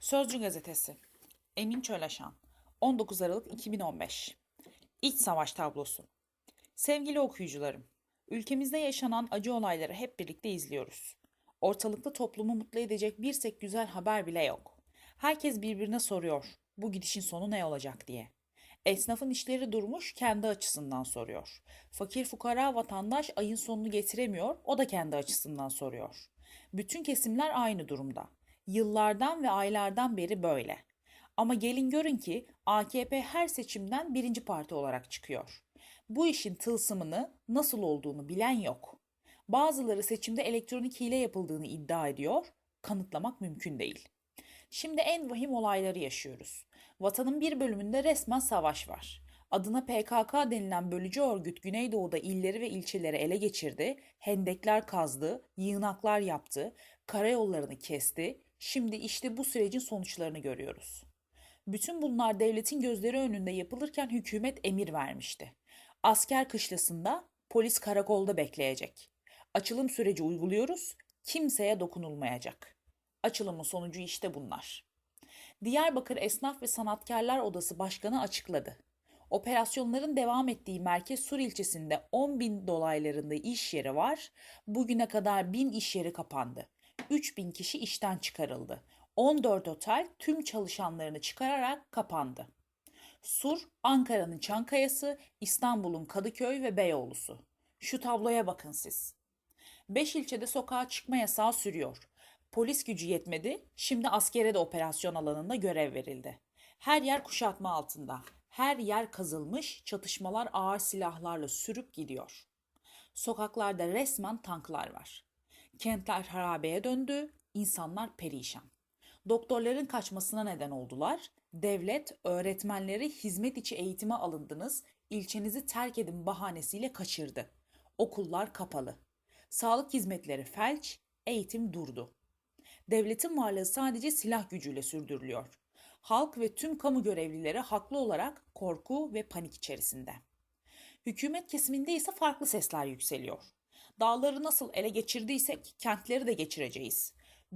Sözcü Gazetesi Emin Çöleşan 19 Aralık 2015 İç Savaş Tablosu Sevgili okuyucularım, ülkemizde yaşanan acı olayları hep birlikte izliyoruz. Ortalıkta toplumu mutlu edecek bir tek güzel haber bile yok. Herkes birbirine soruyor, bu gidişin sonu ne olacak diye. Esnafın işleri durmuş, kendi açısından soruyor. Fakir fukara vatandaş ayın sonunu getiremiyor, o da kendi açısından soruyor. Bütün kesimler aynı durumda. Yıllardan ve aylardan beri böyle. Ama gelin görün ki AKP her seçimden birinci parti olarak çıkıyor. Bu işin tılsımını nasıl olduğunu bilen yok. Bazıları seçimde elektronik hile yapıldığını iddia ediyor, kanıtlamak mümkün değil. Şimdi en vahim olayları yaşıyoruz. Vatanın bir bölümünde resmen savaş var. Adına PKK denilen bölücü örgüt Güneydoğu'da illeri ve ilçeleri ele geçirdi, hendekler kazdı, yığınaklar yaptı, karayollarını kesti. Şimdi işte bu sürecin sonuçlarını görüyoruz. Bütün bunlar devletin gözleri önünde yapılırken hükümet emir vermişti. Asker kışlasında, polis karakolda bekleyecek. Açılım süreci uyguluyoruz, kimseye dokunulmayacak. Açılımın sonucu işte bunlar. Diyarbakır Esnaf ve Sanatkarlar Odası Başkanı açıkladı. Operasyonların devam ettiği Merkez Sur ilçesinde 10 bin dolaylarında iş yeri var. Bugüne kadar 1000 iş yeri kapandı. 3000 kişi işten çıkarıldı. 14 otel tüm çalışanlarını çıkararak kapandı. Sur, Ankara'nın Çankaya'sı, İstanbul'un Kadıköy ve Beyoğlu'su. Şu tabloya bakın siz. 5 ilçede sokağa çıkma yasağı sürüyor. Polis gücü yetmedi, şimdi askere de operasyon alanında görev verildi. Her yer kuşatma altında. Her yer kazılmış, çatışmalar ağır silahlarla sürüp gidiyor. Sokaklarda resmen tanklar var. Kentler harabeye döndü, insanlar perişan. Doktorların kaçmasına neden oldular. Devlet, öğretmenleri hizmet içi eğitime alındınız, ilçenizi terk edin bahanesiyle kaçırdı. Okullar kapalı. Sağlık hizmetleri felç, eğitim durdu. Devletin varlığı sadece silah gücüyle sürdürülüyor. Halk ve tüm kamu görevlileri haklı olarak korku ve panik içerisinde. Hükümet kesiminde ise farklı sesler yükseliyor. Dağları nasıl ele geçirdiysek kentleri de geçireceğiz.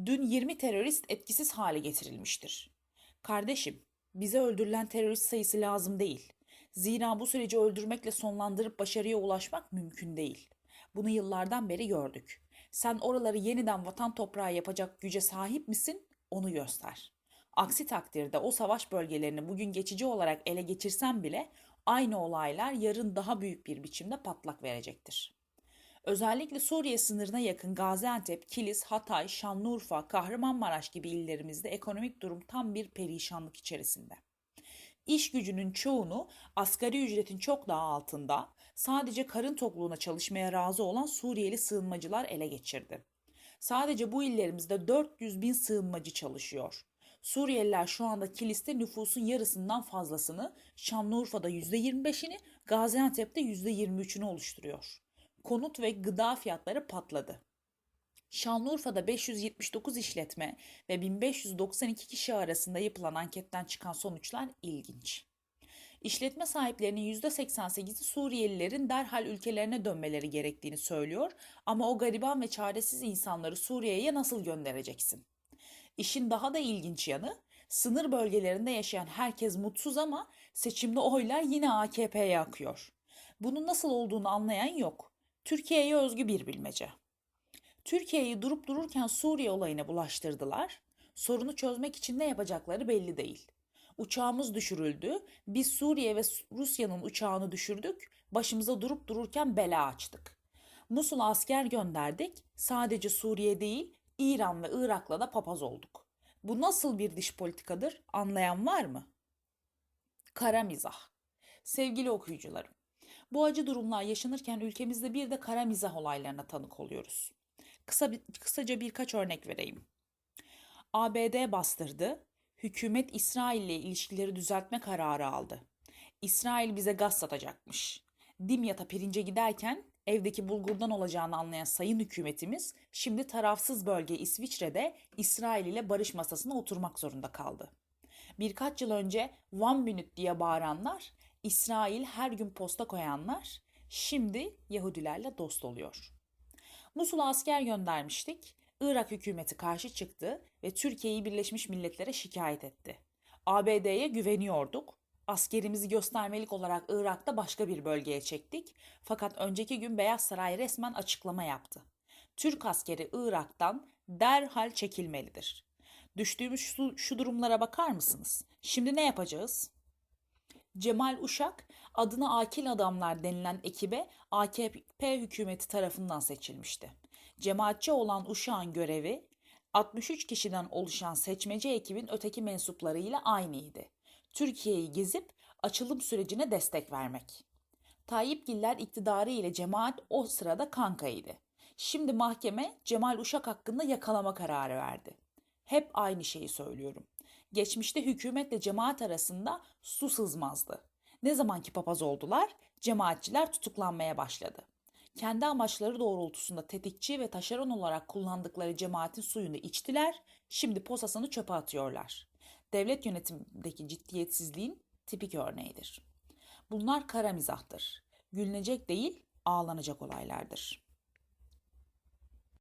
Dün 20 terörist etkisiz hale getirilmiştir. Kardeşim, bize öldürülen terörist sayısı lazım değil. Zira bu süreci öldürmekle sonlandırıp başarıya ulaşmak mümkün değil. Bunu yıllardan beri gördük. Sen oraları yeniden vatan toprağı yapacak güce sahip misin? Onu göster. Aksi takdirde o savaş bölgelerini bugün geçici olarak ele geçirsen bile aynı olaylar yarın daha büyük bir biçimde patlak verecektir. Özellikle Suriye sınırına yakın Gaziantep, Kilis, Hatay, Şanlıurfa, Kahramanmaraş gibi illerimizde ekonomik durum tam bir perişanlık içerisinde. İş gücünün çoğunu asgari ücretin çok daha altında sadece karın tokluğuna çalışmaya razı olan Suriyeli sığınmacılar ele geçirdi. Sadece bu illerimizde 400 bin sığınmacı çalışıyor. Suriyeliler şu anda Kilis'te nüfusun yarısından fazlasını, Şanlıurfa'da %25'ini, Gaziantep'te %23'ünü oluşturuyor. Konut ve gıda fiyatları patladı. Şanlıurfa'da 579 işletme ve 1592 kişi arasında yapılan anketten çıkan sonuçlar ilginç. İşletme sahiplerinin %88'i Suriyelilerin derhal ülkelerine dönmeleri gerektiğini söylüyor ama o gariban ve çaresiz insanları Suriye'ye nasıl göndereceksin? İşin daha da ilginç yanı sınır bölgelerinde yaşayan herkes mutsuz ama seçimde oylar yine AKP'ye akıyor. Bunun nasıl olduğunu anlayan yok. Türkiye'ye özgü bir bilmece. Türkiye'yi durup dururken Suriye olayına bulaştırdılar. Sorunu çözmek için ne yapacakları belli değil. Uçağımız düşürüldü. Biz Suriye ve Rusya'nın uçağını düşürdük. Başımıza durup dururken bela açtık. Musul'a asker gönderdik. Sadece Suriye değil, İran ve Irak'la da papaz olduk. Bu nasıl bir dış politikadır? Anlayan var mı? Kara mizah. Sevgili okuyucularım, bu acı durumlar yaşanırken ülkemizde bir de kara mizah olaylarına tanık oluyoruz. Kısa kısaca birkaç örnek vereyim. ABD bastırdı, hükümet İsrail ile ilişkileri düzeltme kararı aldı. İsrail bize gaz satacakmış. Dimyat'a pirince giderken evdeki bulgurdan olacağını anlayan sayın hükümetimiz şimdi tarafsız bölge İsviçre'de İsrail ile barış masasına oturmak zorunda kaldı. Birkaç yıl önce one minute diye bağıranlar, İsrail her gün posta koyanlar şimdi Yahudilerle dost oluyor. Musul'a asker göndermiştik. Irak hükümeti karşı çıktı ve Türkiye'yi Birleşmiş Milletler'e şikayet etti. ABD'ye güveniyorduk. Askerimizi göstermelik olarak Irak'ta başka bir bölgeye çektik. Fakat önceki gün Beyaz Saray resmen açıklama yaptı. Türk askeri Irak'tan derhal çekilmelidir. Düştüğümüz şu, şu durumlara bakar mısınız? Şimdi ne yapacağız? Cemal Uşak adına Akil Adamlar denilen ekibe AKP hükümeti tarafından seçilmişti. Cemaatçi olan Uşak'ın görevi 63 kişiden oluşan seçmeci ekibin öteki mensuplarıyla aynıydı. Türkiye'yi gezip açılım sürecine destek vermek. Tayyip Giller iktidarı ile cemaat o sırada kankaydı. Şimdi mahkeme Cemal Uşak hakkında yakalama kararı verdi. Hep aynı şeyi söylüyorum. Geçmişte hükümetle cemaat arasında su sızmazdı. Ne zamanki papaz oldular, cemaatçiler tutuklanmaya başladı. Kendi amaçları doğrultusunda tetikçi ve taşeron olarak kullandıkları cemaatin suyunu içtiler, şimdi posasını çöpe atıyorlar. Devlet yönetimindeki ciddiyetsizliğin tipik örneğidir. Bunlar kara mizahtır. Gülünecek değil, ağlanacak olaylardır.